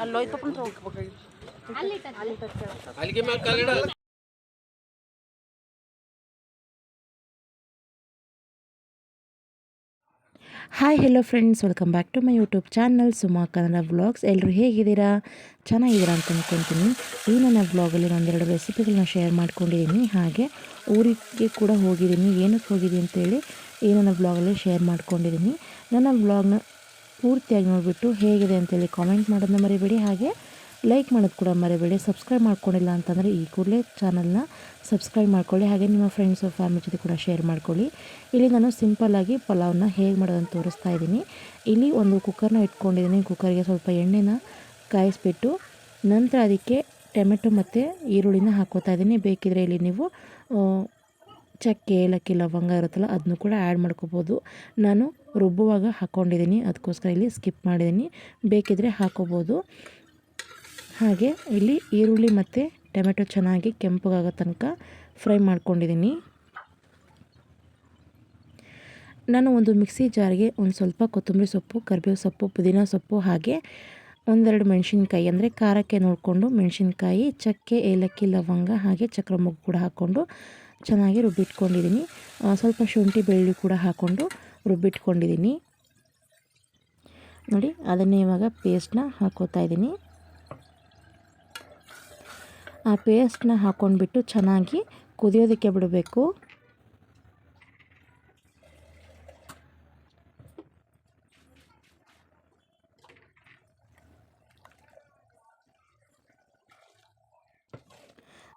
ಅಲ್ಲೋಯ್ತು ಅಲ್ಲಿಗೆ ಮ್ಯಾಲ hi hello friends welcome back to my YouTube channel Suma Kannada vlogs ಎಲ್ಲರೂ ಹೇಗಿದ್ದೀರಾ? ಚೆನ್ನಾಗಿದ್ದೀರಾ ಅಂತ ಅಂದ್ಕೊತೀನಿ ಈ ನನ್ನ ವ್ಲಾಗಲ್ಲಿ ಒಂದೆರಡು ರೆಸಿಪಿಗಳನ್ನ ಶೇರ್ ಮಾಡ್ಕೊಂಡಿದ್ದೀನಿ. ಹಾಗೆ ಊರಿಗೆ ಕೂಡ ಹೋಗಿದ್ದೀನಿ. ಏನಕ್ಕೆ ಹೋಗಿದ್ದೀನಿ ಅಂತೇಳಿ ಈ ನನ್ನ ವ್ಲಾಗಲ್ಲಿ ಶೇರ್ ಮಾಡ್ಕೊಂಡಿದ್ದೀನಿ. ನನ್ನ ವ್ಲಾಗ್ನ ಪೂರ್ತಿಯಾಗಿ ನೋಡಿಬಿಟ್ಟು ಹೇಗಿದೆ ಅಂತೇಳಿ ಕಾಮೆಂಟ್ ಮಾಡೋದನ್ನ ಮರಿಬೇಡಿ. ಹಾಗೆ ಲೈಕ್ ಮಾಡೋದು ಕೂಡ ಮರಿಬೇಡಿ ಸಬ್ಸ್ಕ್ರೈಬ್ ಮಾಡ್ಕೊಂಡಿಲ್ಲ ಅಂತಂದರೆ ಈ ಕೂಡಲೇ ಚಾನಲ್ನ ಸಬ್ಸ್ಕ್ರೈಬ್ ಮಾಡ್ಕೊಳ್ಳಿ, ಹಾಗೆ ನಿಮ್ಮ ಫ್ರೆಂಡ್ಸು ಫ್ಯಾಮಿಲಿ ಜೊತೆ ಕೂಡ ಶೇರ್ ಮಾಡ್ಕೊಳ್ಳಿ. ಇಲ್ಲಿ ನಾನು ಸಿಂಪಲ್ಲಾಗಿ ಪಲಾವ್ನ ಹೇಗೆ ಮಾಡೋದನ್ನು ತೋರಿಸ್ತಾ ಇದ್ದೀನಿ. ಇಲ್ಲಿ ಒಂದು ಕುಕ್ಕರ್ನ ಇಟ್ಕೊಂಡಿದ್ದೀನಿ. ಕುಕ್ಕರ್ಗೆ ಸ್ವಲ್ಪ ಎಣ್ಣೆನ ಕಾಯಿಸ್ಬಿಟ್ಟು ನಂತರ ಅದಕ್ಕೆ ಟೊಮೆಟೊ ಮತ್ತು ಈರುಳ್ಳಿನ ಹಾಕೋತಾ ಇದ್ದೀನಿ. ಬೇಕಿದ್ರೆ ಇಲ್ಲಿ ನೀವು ಚಕ್ಕೆ, ಏಲಕ್ಕಿ, ಲವಂಗ ಇರುತ್ತಲ್ಲ ಅದನ್ನು ಕೂಡ ಆ್ಯಡ್ ಮಾಡ್ಕೋಬೋದು. ನಾನು ರುಬ್ಬುವಾಗ ಹಾಕ್ಕೊಂಡಿದ್ದೀನಿ ಅದಕ್ಕೋಸ್ಕರ ಇಲ್ಲಿ ಸ್ಕಿಪ್ ಮಾಡಿದ್ದೀನಿ. ಬೇಕಿದ್ರೆ ಹಾಕೋಬೋದು. ಹಾಗೆ ಇಲ್ಲಿ ಈರುಳ್ಳಿ ಮತ್ತು ಟೊಮೆಟೊ ಚೆನ್ನಾಗಿ ಕೆಂಪಗಾಗೋ ತನಕ ಫ್ರೈ ಮಾಡ್ಕೊಂಡಿದ್ದೀನಿ. ನಾನು ಒಂದು ಮಿಕ್ಸಿ ಜಾರ್ಗೆ ಒಂದು ಸ್ವಲ್ಪ ಕೊತ್ತಂಬರಿ ಸೊಪ್ಪು, ಕರಿಬೇವು ಸೊಪ್ಪು, ಪುದೀನ ಸೊಪ್ಪು ಹಾಗೆ ಒಂದೆರಡು ಮೆಣಸಿನ್ಕಾಯಿ ಅಂದರೆ ಖಾರಕ್ಕೆ ನೋಡಿಕೊಂಡು ಮೆಣಸಿನ್ಕಾಯಿ, ಚಕ್ಕೆ, ಏಲಕ್ಕಿ, ಲವಂಗ ಹಾಗೆ ಚಕ್ರ ಮೊಗ್ಗು ಕೂಡ ಹಾಕ್ಕೊಂಡು ಚೆನ್ನಾಗಿ ರುಬ್ಬಿಟ್ಕೊಂಡಿದ್ದೀನಿ. ಸ್ವಲ್ಪ ಶುಂಠಿ ಬೆಳ್ಳುಳ್ಳಿ ಕೂಡ ಹಾಕ್ಕೊಂಡು ರುಬ್ಬಿಟ್ಕೊಂಡಿದ್ದೀನಿ. ನೋಡಿ, ಅದನ್ನೇ ಇವಾಗ ಪೇಸ್ಟ್ನ ಹಾಕೋತಾ ಇದ್ದೀನಿ. ಆ ಪೇಸ್ಟ್ನ ಹಾಕ್ಕೊಂಡ್ಬಿಟ್ಟು ಚೆನ್ನಾಗಿ ಕುದಿಯೋದಕ್ಕೆ ಬಿಡಬೇಕು.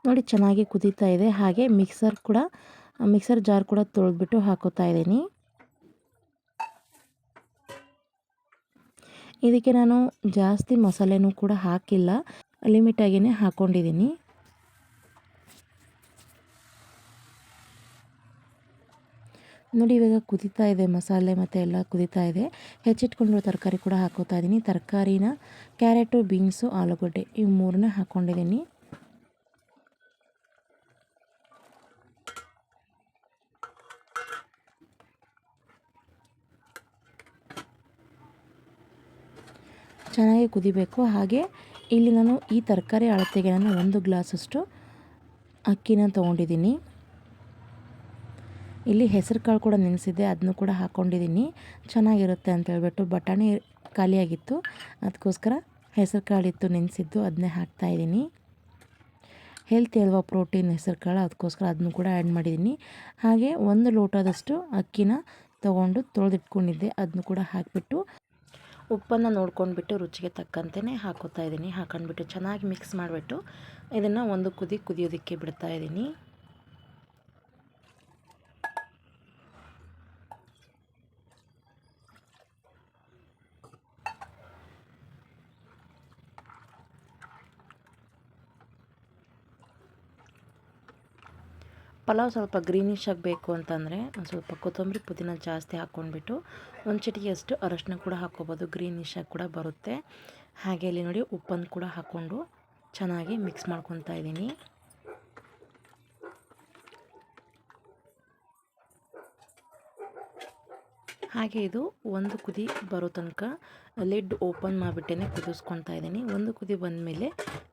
ನೋಡಿ ಚೆನ್ನಾಗಿ ಕುದೀತಾ ಇದೆ. ಹಾಗೆ ಮಿಕ್ಸರ್ ಕೂಡ ಮಿಕ್ಸರ್ ಜಾರ್ ಕೂಡ ತೊಳೆದ್ಬಿಟ್ಟು ಹಾಕೋತಾ ಇದ್ದೀನಿ. ಇದಕ್ಕೆ ನಾನು ಜಾಸ್ತಿ ಮಸಾಲೆನೂ ಕೂಡ ಹಾಕಿಲ್ಲ. ಲಿಮಿಟಾಗಿಯೇ ಹಾಕ್ಕೊಂಡಿದ್ದೀನಿ ನೋಡಿ ಇವಾಗ ಕುದೀತಾ ಇದೆ, ಮಸಾಲೆ ಮತ್ತು ಎಲ್ಲ ಕುದೀತಾ ಇದೆ. ಹೆಚ್ಚಿಟ್ಕೊಂಡಿರೋ ತರಕಾರಿ ಕೂಡ ಹಾಕೋತಾ ಇದ್ದೀನಿ ತರಕಾರಿನ ಕ್ಯಾರೆಟು, ಬೀನ್ಸು, ಆಲೂಗಡ್ಡೆ ಇವು ಮೂರನ್ನ ಹಾಕ್ಕೊಂಡಿದ್ದೀನಿ ಚೆನ್ನಾಗಿ ಕುದಿಬೇಕು. ಹಾಗೆ ಇಲ್ಲಿ ನಾನು ಈ ತರಕಾರಿ ಅಳತೆಗೆ ನಾನು ಒಂದು ಗ್ಲಾಸಷ್ಟು ಅಕ್ಕಿನ ತೊಗೊಂಡಿದ್ದೀನಿ ಇಲ್ಲಿ ಹೆಸರು ಕಾಳು ಕೂಡ ನೆನೆಸಿದ್ದೆ ಅದನ್ನು ಕೂಡ ಹಾಕ್ಕೊಂಡಿದ್ದೀನಿ ಚೆನ್ನಾಗಿರುತ್ತೆ ಅಂತ ಹೇಳ್ಬಿಟ್ಟು ಬಟಾಣಿ ಖಾಲಿಯಾಗಿತ್ತು. ಅದಕ್ಕೋಸ್ಕರ ಹೆಸರು ಕಾಳಿತ್ತು ನೆನೆಸಿದ್ದು ಅದನ್ನೇ ಹಾಕ್ತಾಯಿದ್ದೀನಿ ಹೆಲ್ತಿ ಅಲ್ವಾ ಪ್ರೋಟೀನ್ ಹೆಸರು ಕಾಳು? ಅದಕ್ಕೋಸ್ಕರ ಅದನ್ನು ಕೂಡ ಆ್ಯಡ್ ಮಾಡಿದ್ದೀನಿ. ಹಾಗೆ ಒಂದು ಲೋಟದಷ್ಟು ಅಕ್ಕಿನ ತೊಗೊಂಡು ತೊಳೆದಿಟ್ಕೊಂಡಿದ್ದೆ ಅದನ್ನು ಕೂಡ ಹಾಕಿಬಿಟ್ಟು ಉಪ್ಪನ್ನು ನೋಡ್ಕೊಂಡ್ಬಿಟ್ಟು ರುಚಿಗೆ ತಕ್ಕಂತೆಯೇ ಹಾಕೋತಾ ಇದ್ದೀನಿ. ಹಾಕೊಂಡ್ಬಿಟ್ಟು ಚೆನ್ನಾಗಿ ಮಿಕ್ಸ್ ಮಾಡಿಬಿಟ್ಟು ಇದನ್ನು ಒಂದು ಕುದಿ ಕುದಿಯೋದಕ್ಕೆ ಬಿಡ್ತಾ ಇದ್ದೀನಿ. ಪಲಾವ್ ಸ್ವಲ್ಪ ಗ್ರೀನಿಶ್ ಆಗಬೇಕು ಅಂತಂದರೆ ಒಂದು ಸ್ವಲ್ಪ ಕೊತ್ತಂಬರಿ ಪುದೀನ ಜಾಸ್ತಿ ಹಾಕ್ಕೊಂಡ್ಬಿಟ್ಟು ಒಂದು ಚಿಟಿಕೆಯಷ್ಟು ಅರಶಿನ ಕೂಡ ಹಾಕ್ಕೋಬೋದು. ಗ್ರೀನಿಶ್ ಆಗಿ ಕೂಡ ಬರುತ್ತೆ. ಹಾಗೆ ಇಲ್ಲಿ ನೋಡಿ ಉಪ್ಪನ್ನು ಕೂಡ ಹಾಕ್ಕೊಂಡು ಚೆನ್ನಾಗಿ ಮಿಕ್ಸ್ ಮಾಡ್ಕೊತಾ ಇದ್ದೀನಿ. ಹಾಗೆ ಇದು ಒಂದು ಕುದಿ ಬರೋ ತನಕ ಲಿಡ್ ಓಪನ್ ಮಾಡಿಬಿಟ್ಟೇ ಕುದಿಸ್ಕೊತಾ ಇದ್ದೀನಿ. ಒಂದು ಕುದಿ ಬಂದಮೇಲೆ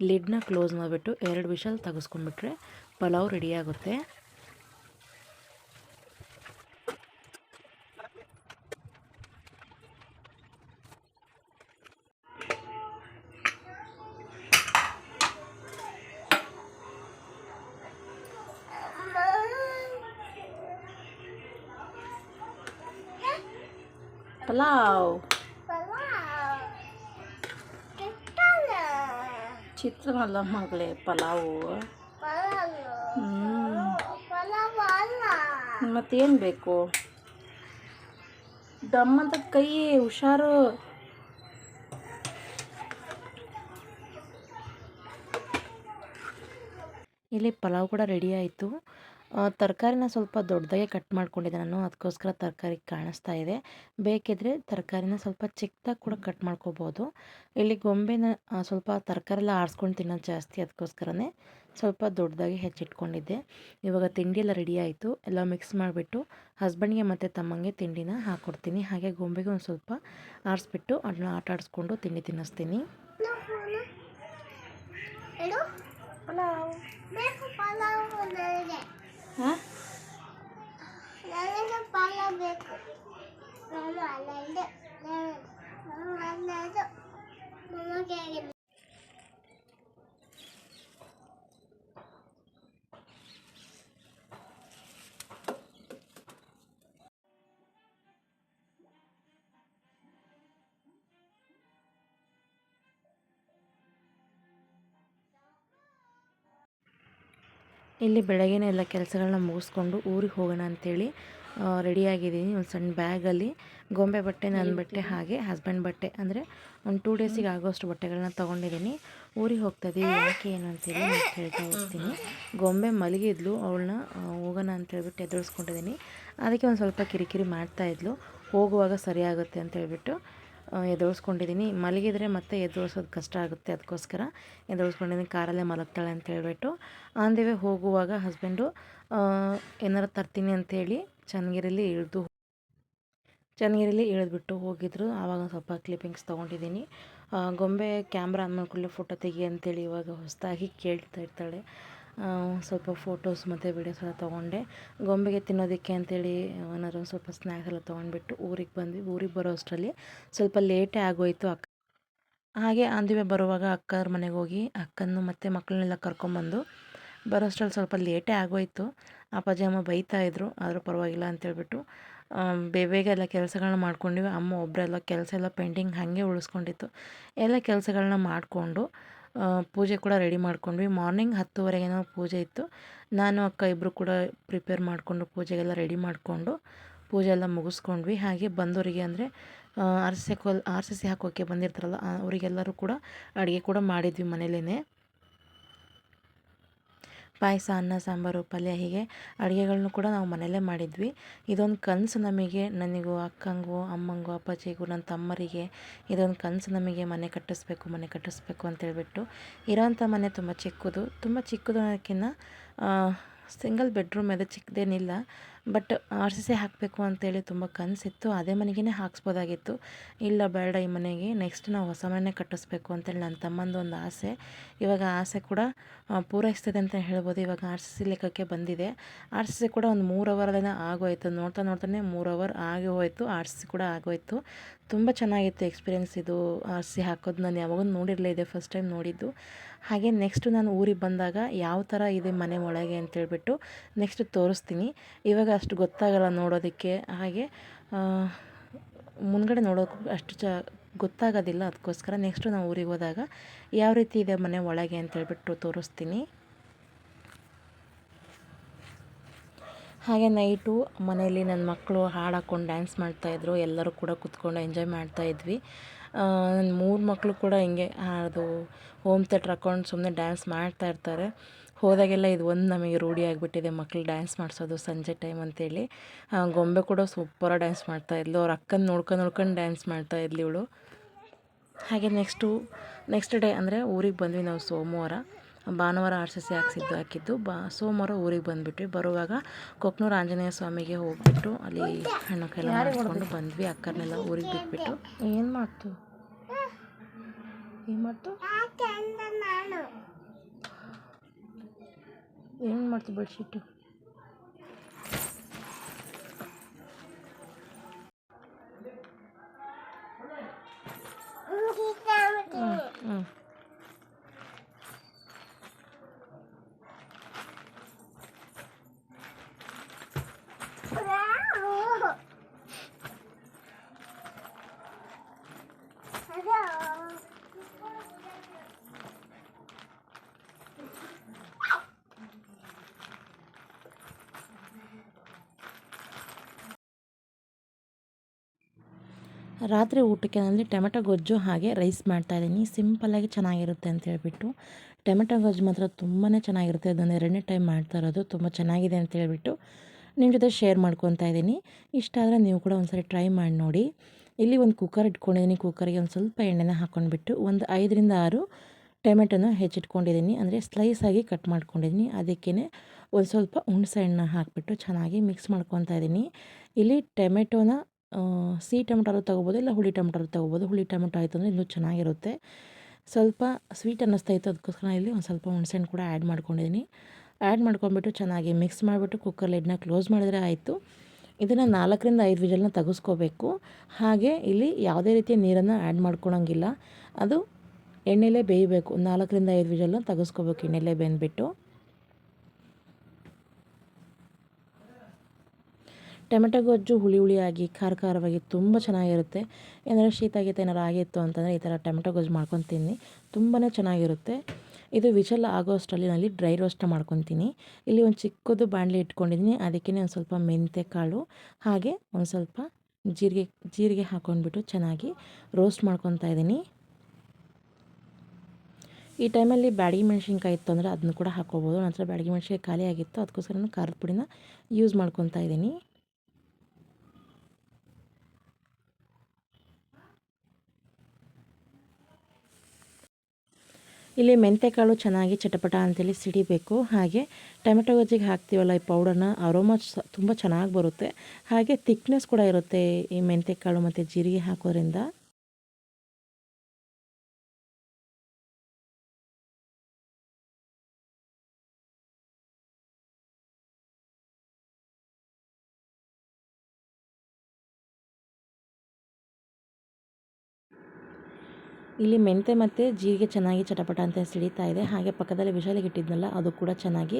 ಲಿಡ್ನ ಕ್ಲೋಸ್ ಮಾಡಿಬಿಟ್ಟು ಎರಡು ವಿಷಲ್ ತೆಗೆಸ್ಕೊಂಡ್ಬಿಟ್ರೆ ಪಲಾವ್ ರೆಡಿಯಾಗುತ್ತೆ ಚಿತ್ರಾನ್ನ ಮಗಳೇ ಪಲಾವು? ಮತ್ತೇನು ಬೇಕು? ದಮ್ಮಂತ ಕೈ ಹುಷಾರು. ಇಲ್ಲಿ ಪಲಾವ್ ಕೂಡ ರೆಡಿ ಆಯಿತು. ತರಕಾರಿನ ಸ್ವಲ್ಪ ದೊಡ್ಡದಾಗೆ ಕಟ್ ಮಾಡ್ಕೊಂಡಿದ್ದೆ ನಾನು. ಅದಕ್ಕೋಸ್ಕರ ತರಕಾರಿ ಕಾಣಿಸ್ತಾ ಇದೆ. ಬೇಕಿದ್ರೆ ತರಕಾರಿನ ಸ್ವಲ್ಪ ಚಿಕ್ಕದಾಗಿ ಕೂಡ ಕಟ್ ಮಾಡ್ಕೋಬೋದು. ಇಲ್ಲಿ ಗೊಂಬೆನ ಸ್ವಲ್ಪ ತರಕಾರಿ ಎಲ್ಲ ಆರಿಸ್ಕೊಂಡು ತಿನ್ನೋದು ಜಾಸ್ತಿ. ಅದಕ್ಕೋಸ್ಕರನೇ ಸ್ವಲ್ಪ ದೊಡ್ಡದಾಗಿ ಹೆಚ್ಚಿಟ್ಕೊಂಡಿದ್ದೆ. ಇವಾಗ ತಿಂಡಿ ಎಲ್ಲ ರೆಡಿ ಆಯಿತು. ಎಲ್ಲ ಮಿಕ್ಸ್ ಮಾಡಿಬಿಟ್ಟು ಹಸ್ಬೆಂಡ್ಗೆ ಮತ್ತು ತಮ್ಮಂಗೆ ತಿಂಡಿನ ಹಾಕ್ಕೊಡ್ತೀನಿ ಹಾಗೆ ಗೊಂಬೆಗೆ ಒಂದು ಸ್ವಲ್ಪ ಆರಿಸ್ಬಿಟ್ಟು ಅದನ್ನ ಆಟ ಆಡಿಸ್ಕೊಂಡು ತಿಂಡಿ ತಿನ್ನಿಸ್ತೀನಿ. ಬೇಕು ಪಲಾವ್ ನನಗೆ ನನಗೆ ಇಲ್ಲಿ ಬೆಳಗ್ಗೆನೇ ಎಲ್ಲ ಕೆಲಸಗಳನ್ನ ಮುಗಿಸ್ಕೊಂಡು ಊರಿಗೆ ಹೋಗೋಣ ಅಂತೇಳಿ ರೆಡಿಯಾಗಿದ್ದೀನಿ ಒಂದು ಸಣ್ಣ ಬ್ಯಾಗಲ್ಲಿ ಗೊಂಬೆ ಬಟ್ಟೆ ನನ್ನ ಬಟ್ಟೆ ಹಾಗೆ ಹಸ್ಬೆಂಡ್ ಬಟ್ಟೆ. ಅಂದರೆ ಒಂದು ಟೂ ಡೇಸಿಗೆ ಆಗೋಷ್ಟು ಬಟ್ಟೆಗಳನ್ನ ತೊಗೊಂಡಿದ್ದೀನಿ. ಊರಿಗೆ ಹೋಗ್ತದೆ ಯಾಕೆ ಏನು ಅಂತೇಳಿ ನಾನು ಹೇಳ್ತಾ ಹೋಗ್ತೀನಿ ಗೊಂಬೆ ಮಲಗಿದ್ಲು ಅವಳನ್ನ ಹೋಗೋಣ ಅಂತ ಹೇಳ್ಬಿಟ್ಟು ಎದುರಿಸ್ಕೊಂಡಿದ್ದೀನಿ. ಅದಕ್ಕೆ ಒಂದು ಸ್ವಲ್ಪ ಕಿರಿಕಿರಿ ಮಾಡ್ತಾಯಿದ್ಲು ಹೋಗುವಾಗ ಸರಿಯಾಗುತ್ತೆ ಅಂತ ಹೇಳ್ಬಿಟ್ಟು ಎದುರಿಸ್ಕೊಂಡಿದ್ದೀನಿ. ಮಲಗಿದ್ರೆ ಮತ್ತೆ ಎದುರಿಸೋದು ಕಷ್ಟ ಆಗುತ್ತೆ. ಅದಕ್ಕೋಸ್ಕರ ಎದುರಿಸ್ಕೊಂಡಿದ್ದೀನಿ. ಕಾರಲ್ಲೇ ಮಲಗ್ತಾಳೆ ಅಂತ ಹೇಳಿಬಿಟ್ಟು. ಆನ್ ದಿ ವೇ ಹೋಗುವಾಗ ಹಸ್ಬೆಂಡು ಏನಾರು ತರ್ತೀನಿ ಅಂಥೇಳಿ ಚನ್ನಗಿರಿಲಿ ಇಳಿದು ಚನ್ನಗಿರಿಲಿ ಇಳಿದ್ಬಿಟ್ಟು ಹೋಗಿದ್ರು. ಆವಾಗ ಸ್ವಲ್ಪ ಕ್ಲಿಪ್ಪಿಂಗ್ಸ್ ತೊಗೊಂಡಿದ್ದೀನಿ. ಗೊಂಬೆ ಕ್ಯಾಮ್ರಾ ಅಂದ್ಮೇಲೆ ಮಾಡ್ಕೊಳ್ಳಿ ಫೋಟೋ ತೆಗಿ ಅಂತೇಳಿ ಇವಾಗ ಹೊಸದಾಗಿ ಕೇಳ್ತಾ ಇರ್ತಾಳೆ. ಸ್ವಲ್ಪ ಫೋಟೋಸ್ ಮತ್ತು ವೀಡಿಯೋಸ್ ಎಲ್ಲ ತೊಗೊಂಡೆ. ಗೊಂಬೆಗೆ ತಿನ್ನೋದಕ್ಕೆ ಅಂತೇಳಿ ಏನಾದ್ರು ಸ್ವಲ್ಪ ಸ್ನ್ಯಾಕ್ಸ್ ಎಲ್ಲ ತೊಗೊಂಡ್ಬಿಟ್ಟು ಊರಿಗೆ ಬಂದ್ವಿ. ಊರಿಗೆ ಬರೋ ಅಷ್ಟರಲ್ಲಿ ಸ್ವಲ್ಪ ಲೇಟೇ ಆಗೋಯಿತು ಅಕ್ಕ. ಹಾಗೆ ಅಂದಿವೆ ಬರುವಾಗ ಅಕ್ಕರ ಮನೆಗೆ ಹೋಗಿ ಅಕ್ಕನ್ನು ಮತ್ತು ಮಕ್ಕಳನ್ನೆಲ್ಲ ಕರ್ಕೊಂಬಂದು ಬರೋಷ್ಟರಲ್ಲಿ ಸ್ವಲ್ಪ ಲೇಟೇ ಆಗೋಯಿತು. ಅಪ್ಪಾಜಿ, ಅಮ್ಮ ಬೈತಾ ಇದ್ರು. ಆದರೂ ಪರವಾಗಿಲ್ಲ ಅಂತೇಳ್ಬಿಟ್ಟು ಬೇಗ ಎಲ್ಲ ಕೆಲಸಗಳನ್ನ ಮಾಡ್ಕೊಂಡಿವಿ. ಅಮ್ಮ ಒಬ್ಬರೆಲ್ಲ ಕೆಲಸ ಎಲ್ಲ ಪೆಂಡಿಂಗ್ ಹಾಗೆ ಉಳಿಸ್ಕೊಂಡಿತ್ತು. ಎಲ್ಲ ಕೆಲಸಗಳನ್ನ ಮಾಡಿಕೊಂಡು ಪೂಜೆ ಕೂಡ ರೆಡಿ ಮಾಡ್ಕೊಂಡ್ವಿ. ಮಾರ್ನಿಂಗ್ ಹತ್ತುವರೆಗೇನೋ ಪೂಜೆ ಇತ್ತು. ನಾನು, ಅಕ್ಕ ಇಬ್ಬರು ಕೂಡ ಪ್ರಿಪೇರ್ ಮಾಡಿಕೊಂಡು ಪೂಜೆಗೆಲ್ಲ ರೆಡಿ ಮಾಡಿಕೊಂಡು ಪೂಜೆ ಎಲ್ಲ ಮುಗಿಸ್ಕೊಂಡ್ವಿ. ಹಾಗೆ ಬಂದವರಿಗೆ ಅಂದರೆ ಆರ್ ಸಿ ಹಾಕೋ ಆರ್ ಸಿ ಹಾಕೋಕ್ಕೆ ಬಂದಿರ್ತಾರಲ್ಲ ಅವರಿಗೆಲ್ಲರೂ ಕೂಡ ಅಡುಗೆ ಕೂಡ ಮಾಡಿದ್ವಿ ಮನೇಲೇ ಪಾಯಸ, ಅನ್ನ, ಸಾಂಬಾರು, ಪಲ್ಯ ಹೀಗೆ ಅಡುಗೆಗಳನ್ನು ಕೂಡ ನಾವು ಮನೆಯಲ್ಲೇ ಮಾಡಿದ್ವಿ. ಇದೊಂದು ಕನಸು ನಮಗೆ, ನನಗೂ, ಅಕ್ಕಂಗೂ, ಅಮ್ಮಂಗೂ, ಅಪ್ಪಾಜಿಗೂ ನನ್ನ ತಮ್ಮರಿಗೆ ಇದೊಂದು ಕನಸು ನಮಗೆ ಮನೆ ಕಟ್ಟಿಸ್ಬೇಕು ಮನೆ ಕಟ್ಟಿಸ್ಬೇಕು ಅಂತೇಳ್ಬಿಟ್ಟು ಇರೋಂಥ ಮನೆ ತುಂಬ ಚಿಕ್ಕದು. ತುಂಬ ಚಿಕ್ಕದು ಅನ್ನೋದಕ್ಕಿಂತ ಸಿಂಗಲ್ ಬೆಡ್ರೂಮ್ ಇದೆ ಚಿಕ್ಕದೇನಿಲ್ಲ. ಬಟ್ ಆರ್ ಸಿ ಸಿ ಹಾಕಬೇಕು ಅಂತೇಳಿ ತುಂಬ ಕನಸಿತ್ತು. ಅದೇ ಮನೆಗೇ ಹಾಕ್ಸ್ಬೋದಾಗಿತ್ತು. ಇಲ್ಲ, ಬೇಡ ಈ ಮನೆಗೆ. ನೆಕ್ಸ್ಟ್ ನಾವು ಹೊಸ ಮನೆ ಕಟ್ಟಿಸ್ಬೇಕು ಅಂತೇಳಿ ನನ್ನ ತಮ್ಮಂದು ಒಂದು ಆಸೆ. ಇವಾಗ ಆಸೆ ಕೂಡ ಪೂರೈಸ್ತದೆ ಪೂರೈಸ್ತಿದೆ ಅಂತ ಹೇಳ್ಬೋದು. ಇವಾಗ ಆರ್ ಸಿ ಸಿ ಲೆಕ್ಕಕ್ಕೆ ಬಂದಿದೆ. ಆರ್ ಸಿ ಸಿ ಕೂಡ ಒಂದು ಮೂರು ಅವರಲ್ಲೇ ಆಗೋಯ್ತು. ನೋಡ್ತಾ ನೋಡ್ತಾನೆ ಮೂರು ಅವರ್ ಆಗಿ ಹೋಯಿತು. ಆರ್ ಸಿ ಸಿ ಕೂಡ ಆಗೋಯ್ತು. ತುಂಬ ಚೆನ್ನಾಗಿತ್ತು ಎಕ್ಸ್ಪೀರಿಯೆನ್ಸ್ ಇದು ಆರ್ ಸಿ ಹಾಕೋದು. ನಾನು ಯಾವಾಗೂ ನೋಡಿರಲೇ ಇದೆ. ಫಸ್ಟ್ ಟೈಮ್ ನೋಡಿದ್ದು. ಹಾಗೆ ನೆಕ್ಸ್ಟ್ ನಾನು ಊರಿಗೆ ಬಂದಾಗ ಯಾವ ಥರ ಇದೆ ಮನೆ ಒಳಗೆ ಅಂತೇಳ್ಬಿಟ್ಟು ನೆಕ್ಸ್ಟ್ ತೋರಿಸ್ತೀನಿ. ಇವಾಗ ಅಷ್ಟು ಗೊತ್ತಾಗಲ್ಲ ನೋಡೋದಕ್ಕೆ. ಹಾಗೆ ಮುಂದ್ಗಡೆ ನೋಡೋಕ್ಕೂ ಅಷ್ಟು ಚ, ಗೊತ್ತಾಗೋದಿಲ್ಲ. ಅದಕ್ಕೋಸ್ಕರ ನೆಕ್ಸ್ಟು ನಾವು ಊರಿಗೆ ಹೋದಾಗ ಯಾವ ರೀತಿ ಇದೆ ಮನೆ ಒಳಗೆ ಅಂತೇಳ್ಬಿಟ್ಟು ತೋರಿಸ್ತೀನಿ. ಹಾಗೆ ನೈಟು ಮನೆಯಲ್ಲಿ ನನ್ನ ಮಕ್ಕಳು ಹಾಡಾಕೊಂಡು ಡ್ಯಾನ್ಸ್ ಮಾಡ್ತಾಯಿದ್ರು ಎಲ್ಲರೂ ಕೂಡ ಕೂತ್ಕೊಂಡು ಎಂಜಾಯ್ ಮಾಡ್ತಾಯಿದ್ವಿ ನನ್ನ ಮೂರು ಮಕ್ಕಳು ಕೂಡ ಹಿಂಗೆ ಅದು ಹೋಮ್ ಥಿಯೇಟ್ರ್ ಹಾಕ್ಕೊಂಡು ಸುಮ್ಮನೆ ಡ್ಯಾನ್ಸ್ ಮಾಡ್ತಾ ಇರ್ತಾರೆ. ಹೋದಾಗೆಲ್ಲ ಇದು ಒಂದು ನಮಗೆ ರೂಢಿ ಆಗಿಬಿಟ್ಟಿದೆ ಮಕ್ಳು ಡ್ಯಾನ್ಸ್ ಮಾಡಿಸೋದು ಸಂಜೆ ಟೈಮ್ ಅಂತೇಳಿ. ಗೊಂಬೆ ಕೂಡ ಸೂಪರಾಗಿ ಡ್ಯಾನ್ಸ್ ಮಾಡ್ತಾಯಿದ್ಲು ಅವ್ರ ಅಕ್ಕನ ನೋಡ್ಕೊಂಡು ನೋಡ್ಕೊಂಡು ಡ್ಯಾನ್ಸ್ ಮಾಡ್ತಾ ಮಾಡ್ತಾಯಿದ್ಲು ಇವಳು. ಹಾಗೆ ನೆಕ್ಸ್ಟು ನೆಕ್ಸ್ಟ್ ಡೇ ಅಂದರೆ ಊರಿಗೆ ಬಂದ್ವಿ ನಾವು ಸೋಮವಾರ. ಭಾನುವಾರ ಆರ್ ಸಿ ಸಿ ಹಾಕ್ಸಿದ್ದು ಹಾಕಿದ್ದು. ಬಾ ಸೋಮವಾರ ಊರಿಗೆ ಬಂದುಬಿಟ್ವಿ. ಬರುವಾಗ ಕೊಕ್ನೂರು ಆಂಜನೇಯ ಸ್ವಾಮಿಗೆ ಹೋಗ್ಬಿಟ್ಟು ಅಲ್ಲಿ ಹಣ್ಣು ಕೈಲ ಮಾಡಿಕೊಂಡು ಬಂದ್ವಿ. ಅಕ್ಕನೆಲ್ಲ ಊರಿಗೆ ಬಿಟ್ಬಿಟ್ಟು. ಏನು ಮಾಡ್ತು? ಏನು ಮಾಡ್ತು? ಏನು ಮಾಡ್ತು ಬೆಡ್ಶೀಟು? ರಾತ್ರಿ ಊಟಕ್ಕೆ ಅಂದರೆ ಟೊಮೆಟೊ ಗೊಜ್ಜು ಹಾಗೆ ರೈಸ್ ಮಾಡ್ತಾಯಿದ್ದೀನಿ ಸಿಂಪಲ್ಲಾಗಿ ಚೆನ್ನಾಗಿರುತ್ತೆ ಅಂತ ಹೇಳ್ಬಿಟ್ಟು. ಟೊಮೆಟೊ ಗೊಜ್ಜು ಮಾತ್ರ ತುಂಬಾ ಚೆನ್ನಾಗಿರುತ್ತೆ. ಅದನ್ನು ಎರಡನೇ ಟೈಮ್ ಮಾಡ್ತಾ ಇರೋದು ತುಂಬ ಚೆನ್ನಾಗಿದೆ ಅಂತ ಹೇಳ್ಬಿಟ್ಟು ನಿಮ್ಮ ಜೊತೆ ಶೇರ್ ಮಾಡ್ಕೊತಾ ಇದ್ದೀನಿ. ಇಷ್ಟ ಆದರೆ ನೀವು ಕೂಡ ಒಂದ್ಸರಿ ಟ್ರೈ ಮಾಡಿ ನೋಡಿ. ಇಲ್ಲಿ ಒಂದು ಕುಕ್ಕರ್ ಇಟ್ಕೊಂಡಿದ್ದೀನಿ. ಕುಕ್ಕರಿಗೆ ಒಂದು ಸ್ವಲ್ಪ ಎಣ್ಣೆನ ಹಾಕ್ಕೊಂಡ್ಬಿಟ್ಟು ಒಂದು ಐದರಿಂದ ಆರು ಟೊಮೆಟೊನ ಹೆಚ್ಚಿಟ್ಕೊಂಡಿದ್ದೀನಿ. ಅಂದರೆ ಸ್ಲೈಸಾಗಿ ಕಟ್ ಮಾಡ್ಕೊಂಡಿದ್ದೀನಿ. ಅದಕ್ಕೇ ಒಂದು ಸ್ವಲ್ಪ ಹುಣಸೆ ಹಣ್ಣು ಹಾಕಿಬಿಟ್ಟು ಚೆನ್ನಾಗಿ ಮಿಕ್ಸ್ ಮಾಡ್ಕೊತಾ ಇದ್ದೀನಿ. ಇಲ್ಲಿ ಟೊಮೆಟೊನ ಸಿಹಿ ಟೊಮೆಟೊ ತೊಗೋಬೋದು, ಇಲ್ಲ ಹುಳಿ ಟೊಮೆಟೊ ತೊಗೋಬೋದು. ಹುಳಿ ಟೊಮೆಟೊ ಆಯಿತು ಅಂದರೆ ಇನ್ನೂ ಚೆನ್ನಾಗಿರುತ್ತೆ. ಸ್ವಲ್ಪ ಸ್ವೀಟ್ ಅನ್ನಿಸ್ತಾ ಇತ್ತು, ಅದಕ್ಕೋಸ್ಕರ ಇಲ್ಲಿ ಒಂದು ಸ್ವಲ್ಪ ಹುಣಸೆಹಣ್ಣು ಕೂಡ ಆ್ಯಡ್ ಮಾಡ್ಕೊಂಡಿದ್ದೀನಿ ಆ್ಯಡ್ ಮಾಡ್ಕೊಂಡ್ಬಿಟ್ಟು ಚೆನ್ನಾಗಿ ಮಿಕ್ಸ್ ಮಾಡಿಬಿಟ್ಟು ಕುಕ್ಕರ್ ಲೆಡ್ನ ಕ್ಲೋಸ್ ಮಾಡಿದ್ರೆ ಆಯಿತು. ಇದನ್ನು ನಾಲ್ಕರಿಂದ ಐದು ವಿಜಲ್ನ ತೆಗೆಸ್ಕೋಬೇಕು. ಹಾಗೆ ಇಲ್ಲಿ ಯಾವುದೇ ರೀತಿಯ ನೀರನ್ನು ಆ್ಯಡ್ ಮಾಡ್ಕೊಳಂಗಿಲ್ಲ. ಅದು ಎಣ್ಣೆಲೇ ಬೇಯಬೇಕು. ನಾಲ್ಕರಿಂದ ಐದು ವಿಜಲ್ನ ತೆಗೆಸ್ಕೋಬೇಕು, ಎಣ್ಣೆಲೇ ಬೆಂದ್ಬಿಟ್ಟು. ಟೊಮೆಟೊ ಗೊಜ್ಜು ಹುಳಿ ಹುಳಿಯಾಗಿ, ಖಾರ ಖಾರವಾಗಿ ತುಂಬ ಚೆನ್ನಾಗಿರುತ್ತೆ. ಏನಾದರೂ ಶೀತ ಗೀತ ಏನಾರು ಆಗಿತ್ತು ಅಂತಂದರೆ ಈ ಥರ ಟೊಮೆಟೊ ಗೊಜ್ಜು ಮಾಡ್ಕೊಂಡು ತಿನ್ನಿ. ತುಂಬಾ ಚೆನ್ನಾಗಿರುತ್ತೆ. ಇದು ವಿಶಲ್ ಆಗೋ ಅಷ್ಟರಲ್ಲಿ ಡ್ರೈ ರೋಸ್ಟ್ ಮಾಡ್ಕೊತೀನಿ. ಇಲ್ಲಿ ಒಂದು ಚಿಕ್ಕದು ಬಾಣಲಿ ಇಟ್ಕೊಂಡಿದ್ದೀನಿ ಅದಕ್ಕೇ ಒಂದು ಸ್ವಲ್ಪ ಮೆಂತ್ಯ ಕಾಳು, ಹಾಗೆ ಒಂದು ಸ್ವಲ್ಪ ಜೀರಿಗೆ ಜೀರಿಗೆ ಹಾಕ್ಕೊಂಡ್ಬಿಟ್ಟು ಚೆನ್ನಾಗಿ ರೋಸ್ಟ್ ಮಾಡ್ಕೊತಾ ಇದ್ದೀನಿ ಈ ಟೈಮಲ್ಲಿ ಬ್ಯಾಡಗಿ ಮೆಣಸಿನ್ಕಾಯಿ ಇತ್ತು ಅಂದರೆ ಅದನ್ನು ಕೂಡ ಹಾಕ್ಕೋಬೋದು. ನಂತರ ಬ್ಯಾಡಗಿ ಮೆಣಸಿನ್ಕಾಯಿ ಖಾಲಿ ಆಗಿತ್ತು ಅದಕ್ಕೋಸ್ಕರ ನಾನು ಖಾರದ ಪುಡಿನ ಯೂಸ್ ಮಾಡ್ಕೊತಾ ಇದ್ದೀನಿ ಇಲ್ಲಿ ಮೆಂತೆಕಾಳು ಚೆನ್ನಾಗಿ ಚಟಪಟ ಅಂತೇಳಿ ಸಿಡಿಬೇಕು. ಹಾಗೆ ಟೊಮೆಟೊ ಗೊಜ್ಜಿಗೆ ಹಾಕ್ತೀವಲ್ಲ ಈ ಪೌಡರ್ನ, ಅರೋಮ ತುಂಬ ಚೆನ್ನಾಗಿ ಬರುತ್ತೆ. ಹಾಗೆ ತಿಕ್ನೆಸ್ ಕೂಡ ಇರುತ್ತೆ ಈ ಮೆಂತೆಕಾಳು ಮತ್ತು ಜೀರಿಗೆ ಹಾಕೋದ್ರಿಂದ. ಇಲ್ಲಿ ಮೆಂತೆ ಮತ್ತು ಜೀರಿಗೆ ಚೆನ್ನಾಗಿ ಚಟಪಟ ಅಂತ ಸಿಡಿತಾ ಇದೆ. ಹಾಗೆ ಪಕ್ಕದಲ್ಲಿ ವಿಷಲಿಗೆ ಇಟ್ಟಿದ್ನಲ್ಲ ಅದು ಕೂಡ ಚೆನ್ನಾಗಿ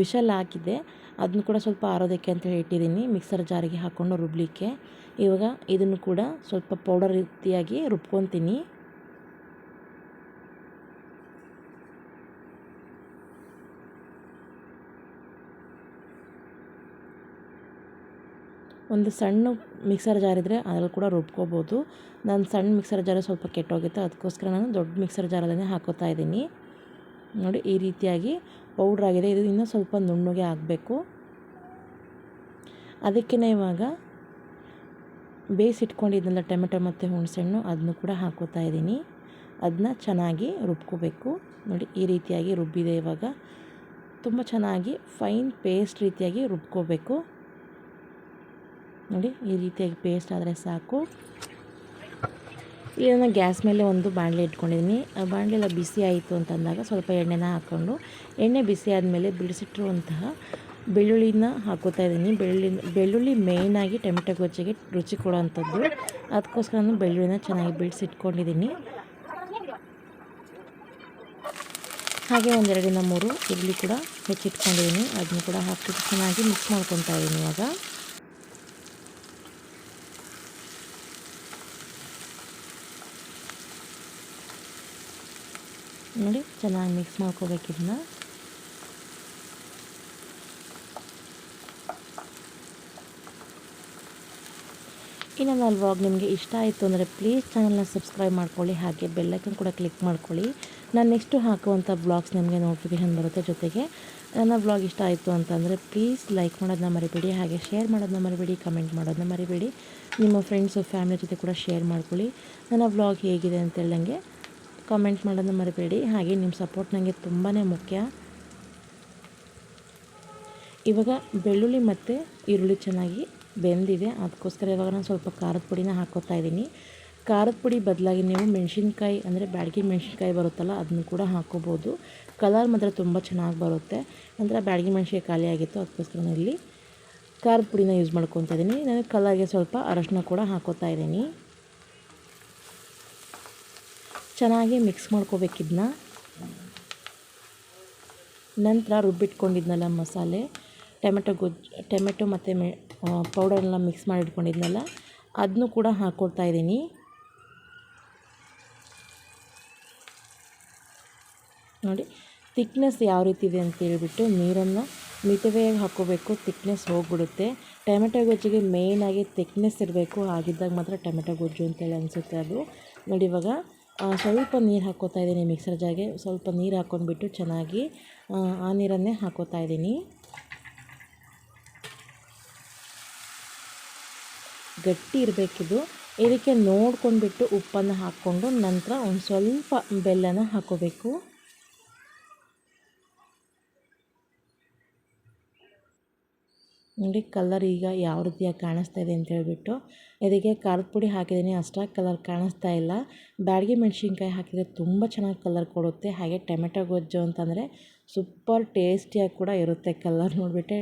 ವಿಶಲ್ ಹಾಕಿದೆ ಅದನ್ನು ಕೂಡ ಸ್ವಲ್ಪ ಆರೋದಕ್ಕೆ ಅಂತೇಳಿ ಇಟ್ಟಿದ್ದೀನಿ. ಮಿಕ್ಸರ್ ಜಾರಿಗೆ ಹಾಕ್ಕೊಂಡು ರುಬ್ಲಿಕ್ಕೆ. ಇವಾಗ ಇದನ್ನು ಕೂಡ ಸ್ವಲ್ಪ ಪೌಡರ್ ರೀತಿಯಾಗಿ ರುಬ್ಕೊತೀನಿ. ಒಂದು ಸಣ್ಣ ಮಿಕ್ಸರ್ ಜಾರ್ ಇದ್ದರೆ ಅದ್ರಲ್ಲಿ ಕೂಡ ರುಬ್ಕೋಬೋದು. ನಾನು ಸಣ್ಣ ಮಿಕ್ಸರ್ ಜಾರು ಸ್ವಲ್ಪ ಕೆಟ್ಟೋಗಿತ್ತು, ಅದಕ್ಕೋಸ್ಕರ ನಾನು ದೊಡ್ಡ ಮಿಕ್ಸರ್ ಜಾರಲ್ಲೇ ಹಾಕೋತಾ ಇದ್ದೀನಿ. ನೋಡಿ, ಈ ರೀತಿಯಾಗಿ ಪೌಡ್ರ್ ಆಗಿದೆ. ಇದು ಇನ್ನೂ ಸ್ವಲ್ಪ ನುಣ್ಣಗೆ ಆಗಬೇಕು. ಅದಕ್ಕೇ ಇವಾಗ ಬೇಯಿಸಿಟ್ಕೊಂಡಿದ್ದೆಲ್ಲ ಟೊಮೆಟೊ ಮತ್ತು ಹುಣಸೆಹಣ್ಣು ಅದನ್ನು ಕೂಡ ಹಾಕೋತಾ ಇದ್ದೀನಿ. ಅದನ್ನ ಚೆನ್ನಾಗಿ ರುಬ್ಕೋಬೇಕು. ನೋಡಿ, ಈ ರೀತಿಯಾಗಿ ರುಬ್ಬಿದೆ ಇವಾಗ. ತುಂಬ ಚೆನ್ನಾಗಿ ಫೈನ್ ಪೇಸ್ಟ್ ರೀತಿಯಾಗಿ ರುಬ್ಕೋಬೇಕು. ನೋಡಿ, ಈ ರೀತಿಯಾಗಿ ಪೇಸ್ಟ್ ಆದರೆ ಸಾಕು. ಇದನ್ನು ಗ್ಯಾಸ್ ಮೇಲೆ ಒಂದು ಬಾಣಲೆ ಇಟ್ಕೊಂಡಿದ್ದೀನಿ ಆ ಬಾಣಲೆಲ್ಲ ಬಿಸಿ ಆಯಿತು ಅಂತಂದಾಗ ಸ್ವಲ್ಪ ಎಣ್ಣೆನ ಹಾಕ್ಕೊಂಡು, ಎಣ್ಣೆ ಬಿಸಿ ಆದಮೇಲೆ ಬಿಡಿಸಿಟ್ಟಿರುವಂತಹ ಬೆಳ್ಳುಳ್ಳಿನ ಹಾಕೋತಾ ಇದ್ದೀನಿ ಬೆಳ್ಳುಳ್ಳಿ ಬೆಳ್ಳುಳ್ಳಿ ಮೇಯ್ನಾಗಿ ಟೊಮೆಟೊ ಗೊಜ್ಜಿಗೆ ರುಚಿ ಕೊಡೋವಂಥದ್ದು. ಅದಕ್ಕೋಸ್ಕರ ನಾನು ಬೆಳ್ಳುಳ್ಳಿನ ಚೆನ್ನಾಗಿ ಬಿಡಿಸಿಟ್ಕೊಂಡಿದ್ದೀನಿ ಹಾಗೆ ಒಂದೆರಡಿನ ಮೂರು ಈರುಳ್ಳಿ ಕೂಡ ಹೆಚ್ಚಿಟ್ಕೊಂಡಿದ್ದೀನಿ ಅದನ್ನು ಕೂಡ ಹಾಕಿ ಚೆನ್ನಾಗಿ ಮಿಕ್ಸ್ ಮಾಡ್ಕೊತಾ ಇದ್ದೀನಿ ಇವಾಗ. ನೋಡಿ, ಚೆನ್ನಾಗಿ ಮಿಕ್ಸ್ ಮಾಡ್ಕೋಬೇಕು ಇದನ್ನ. ಇನ್ನೊಂದು ನನ್ನ ವ್ಲಾಗ್ ನಿಮಗೆ ಇಷ್ಟ ಆಯಿತು ಅಂದರೆ ಪ್ಲೀಸ್ ಚಾನಲ್ನ ಸಬ್ಸ್ಕ್ರೈಬ್ ಮಾಡ್ಕೊಳ್ಳಿ, ಹಾಗೆ ಬೆಲ್ಲೈಕನ್ ಕೂಡ ಕ್ಲಿಕ್ ಮಾಡ್ಕೊಳ್ಳಿ. ನಾನು ನೆಕ್ಸ್ಟು ಹಾಕುವಂಥ ಬ್ಲಾಗ್ಸ್ ನಿಮಗೆ ನೋಟಿಫಿಕೇಷನ್ ಬರುತ್ತೆ ಜೊತೆಗೆ. ನನ್ನ ಬ್ಲಾಗ್ ಇಷ್ಟ ಆಯಿತು ಅಂತಂದರೆ ಪ್ಲೀಸ್ ಲೈಕ್ ಮಾಡೋದನ್ನ ಮರಿಬೇಡಿ, ಹಾಗೆ ಶೇರ್ ಮಾಡೋದನ್ನ ಮರಿಬೇಡಿ ಕಮೆಂಟ್ ಮಾಡೋದನ್ನ ಮರಿಬೇಡಿ. ನಿಮ್ಮ ಫ್ರೆಂಡ್ಸು ಫ್ಯಾಮಿಲಿ ಜೊತೆ ಕೂಡ ಶೇರ್ ಮಾಡ್ಕೊಳ್ಳಿ. ನನ್ನ ವ್ಲಾಗ್ ಹೇಗಿದೆ ಅಂತ ನನಗೆ ಕಾಮೆಂಟ್ ಮಾಡೋದನ್ನು ಮರಿಬೇಡಿ. ಹಾಗೆ ನಿಮ್ಮ ಸಪೋರ್ಟ್ ನನಗೆ ತುಂಬಾ ಮುಖ್ಯ. ಇವಾಗ ಬೆಳ್ಳುಳ್ಳಿ ಮತ್ತು ಈರುಳ್ಳಿ ಚೆನ್ನಾಗಿ ಬೆಂದಿದೆ. ಅದಕ್ಕೋಸ್ಕರ ಇವಾಗ ನಾನು ಸ್ವಲ್ಪ ಖಾರದ ಪುಡಿನ ಹಾಕೋತಾ ಇದ್ದೀನಿ. ಖಾರದ ಪುಡಿ ಬದಲಾಗಿ ನೀವು ಮೆಣಸಿನ್ಕಾಯಿ ಅಂದರೆ ಬ್ಯಾಡಗಿ ಮೆಣಸಿನ್ಕಾಯಿ ಬರುತ್ತಲ್ಲ ಅದನ್ನು ಕೂಡ ಹಾಕೋಬೋದು. ಕಲರ್ ಮಾತ್ರ ತುಂಬ ಚೆನ್ನಾಗಿ ಬರುತ್ತೆ. ನಂತರ ಬ್ಯಾಡಗಿ ಮೆಣಸಿನ್ಕಾಯಿ ಖಾಲಿ ಆಗಿತ್ತು, ಅದಕ್ಕೋಸ್ಕರ ಇಲ್ಲಿ ಖಾರದ ಪುಡಿನ ಯೂಸ್ ಮಾಡ್ಕೊತಾ ಇದ್ದೀನಿ. ನಾನು ಕಲರ್ಗೆ ಸ್ವಲ್ಪ ಅರಶಿನ ಕೂಡ ಹಾಕೋತಾ ಇದ್ದೀನಿ. ಚೆನ್ನಾಗಿ ಮಿಕ್ಸ್ ಮಾಡ್ಕೋಬೇಕಿದ್ನ ನಂತರ ರುಬ್ಬಿಟ್ಕೊಂಡಿದ್ನಲ್ಲ ಮಸಾಲೆ, ಟೊಮೆಟೊ ಗೊಜ್ಜು, ಟೊಮೆಟೊ ಮತ್ತು ಮೆ ಪೌಡರ್ನೆಲ್ಲ ಮಿಕ್ಸ್ ಮಾಡಿಟ್ಕೊಂಡಿದ್ನಲ್ಲ ಅದನ್ನು ಕೂಡ ಹಾಕ್ಕೊಡ್ತಾ ಇದ್ದೀನಿ. ನೋಡಿ ತಿಕ್ನೆಸ್ ಯಾವ ರೀತಿ ಇದೆ ಅಂತ ಹೇಳ್ಬಿಟ್ಟು ನೀರನ್ನು ಮಿತವಾಗಿ ಹಾಕ್ಕೋಬೇಕು ತಿಕ್ನೆಸ್ ಹೋಗ್ಬಿಡುತ್ತೆ. ಟೊಮೆಟೊ ಗೊಜ್ಜಿಗೆ ಮೇಯ್ನಾಗಿ ತಿಕ್ನೆಸ್ ಇರಬೇಕು, ಆಗಿದ್ದಾಗ ಮಾತ್ರ ಟೊಮೆಟೊ ಗೊಜ್ಜು ಅಂತೇಳಿ ಅನಿಸುತ್ತೆ ಅದು. ನೋಡಿ ಇವಾಗ ಸ್ವಲ್ಪ ನೀರು ಹಾಕ್ಕೋತಾ ಇದ್ದೀನಿ ಮಿಕ್ಸರ್ ಜಾಗೆ. ಸ್ವಲ್ಪ ನೀರು ಹಾಕ್ಕೊಂಡ್ಬಿಟ್ಟು ಚೆನ್ನಾಗಿ ಆ, ನೀರನ್ನೇ ಹಾಕ್ಕೋತಾ ಇದ್ದೀನಿ. ಗಟ್ಟಿ ಇರಬೇಕಿದು. ಇದಕ್ಕೆ ನೋಡ್ಕೊಂಡ್ಬಿಟ್ಟು ಉಪ್ಪನ್ನು ಹಾಕ್ಕೊಂಡು ನಂತರ ಒಂದು ಸ್ವಲ್ಪ ಬೆಲ್ಲನ ಹಾಕ್ಕೋಬೇಕು ನೋಡಿ ಕಲರ್ ಈಗ ಯಾವ ರೀತಿಯಾಗಿ ಕಾಣಿಸ್ತಾ ಇದೆ ಅಂತ ಹೇಳ್ಬಿಟ್ಟು. ಇದಕ್ಕೆ ಖಾರದ ಪುಡಿ ಹಾಕಿದ್ದೀನಿ, ಅಷ್ಟಾಗಿ ಕಲರ್ ಕಾಣಿಸ್ತಾ ಇಲ್ಲ. ಬ್ಯಾಡಗಿ ಮೆಣಸಿನ್ಕಾಯಿ ಹಾಕಿದರೆ ತುಂಬ ಚೆನ್ನಾಗಿ ಕಲರ್ ಕೊಡುತ್ತೆ. ಹಾಗೆ ಟೊಮೆಟೊ ಗೊಜ್ಜು ಅಂತಂದರೆ ಸೂಪರ್ ಟೇಸ್ಟಿಯಾಗಿ ಕೂಡ ಇರುತ್ತೆ ಕಲರ್ ನೋಡಿಬಿಟ್ಟೆ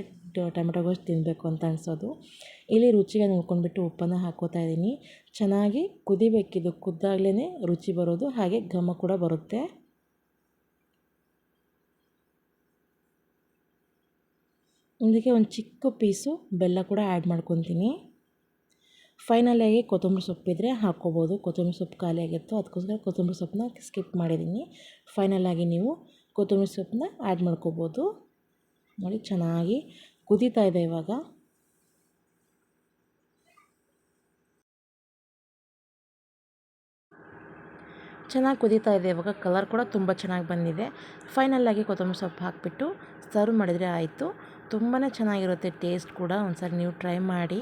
ಟೊಮೆಟೊ ಗೊಜ್ಜು ತಿನ್ನಬೇಕು ಅಂತ ಅನಿಸೋದು. ಇಲ್ಲಿ ರುಚಿಗೆ ನೋಡ್ಕೊಂಡ್ಬಿಟ್ಟು ಉಪ್ಪನ್ನು ಹಾಕೋತಾ ಇದ್ದೀನಿ. ಚೆನ್ನಾಗಿ ಕುದಿಬೇಕಿದು ಕುದ್ದಾಗ್ಲೇ ರುಚಿ ಬರೋದು, ಹಾಗೆ ಘಮ ಕೂಡ ಬರುತ್ತೆ. ಇದಕ್ಕೆ ಒಂದು ಚಿಕ್ಕ ಪೀಸು ಬೆಲ್ಲ ಕೂಡ ಆ್ಯಡ್ ಮಾಡ್ಕೊತೀನಿ. ಫೈನಲಾಗಿ ಕೊತ್ತಂಬರಿ ಸೊಪ್ಪಿದ್ರೆ ಹಾಕ್ಕೋಬೋದು. ಕೊತ್ತಂಬರಿ ಸೊಪ್ಪು ಖಾಲಿ ಆಗಿತ್ತು. ಅದಕ್ಕೋಸ್ಕರ ಕೊತ್ತಂಬರಿ ಸೊಪ್ಪನ್ನ ಸ್ಕಿಪ್ ಮಾಡಿದ್ದೀನಿ. ಫೈನಲಾಗಿ ನೀವು ಕೊತ್ತಂಬರಿ ಸೊಪ್ಪನ್ನ ಆ್ಯಡ್ ಮಾಡ್ಕೋಬೋದು. ನೋಡಿ, ಚೆನ್ನಾಗಿ ಕುದೀತಾ ಇದೆ ಇವಾಗ. ಚೆನ್ನಾಗಿ ಕುದೀತಾ ಇದೆ ಇವಾಗ. ಕಲರ್ ಕೂಡ ತುಂಬ ಚೆನ್ನಾಗಿ ಬಂದಿದೆ. ಫೈನಲಾಗಿ ಕೊತ್ತಂಬರಿ ಸೊಪ್ಪು ಹಾಕಿಬಿಟ್ಟು ಸರ್ವ್ ಮಾಡಿದರೆ ಆಯಿತು. ತುಂಬಾ ಚೆನ್ನಾಗಿರುತ್ತೆ ಟೇಸ್ಟ್ ಕೂಡ. ಒಂದ್ಸರಿ ನೀವು ಟ್ರೈ ಮಾಡಿ.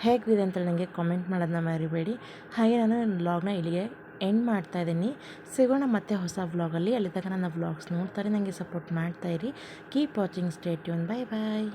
ಹೇಗಿದೆ ಅಂತೇಳಿ ನನಗೆ ಕಾಮೆಂಟ್ ಮಾಡೋದನ್ನ ಮರಿಬೇಡಿ. ಹಾಗೆ ನಾನು ವ್ಲಾಗ್ನ ಇಲ್ಲಿಗೆ ಎಂಡ್ ಮಾಡ್ತಾ ಇದ್ದೀನಿ. ಸಿಗೋಣ ಮತ್ತೆ ಹೊಸ ವ್ಲಾಗಲ್ಲಿ ಅಲ್ಲಿ. ತನಕ ನನ್ನ ವ್ಲಾಗ್ಸ್ ನೋಡ್ತಾರೆ. ನನಗೆ support ಮಾಡ್ತಾಯಿರಿ keep watching stay tuned bye bye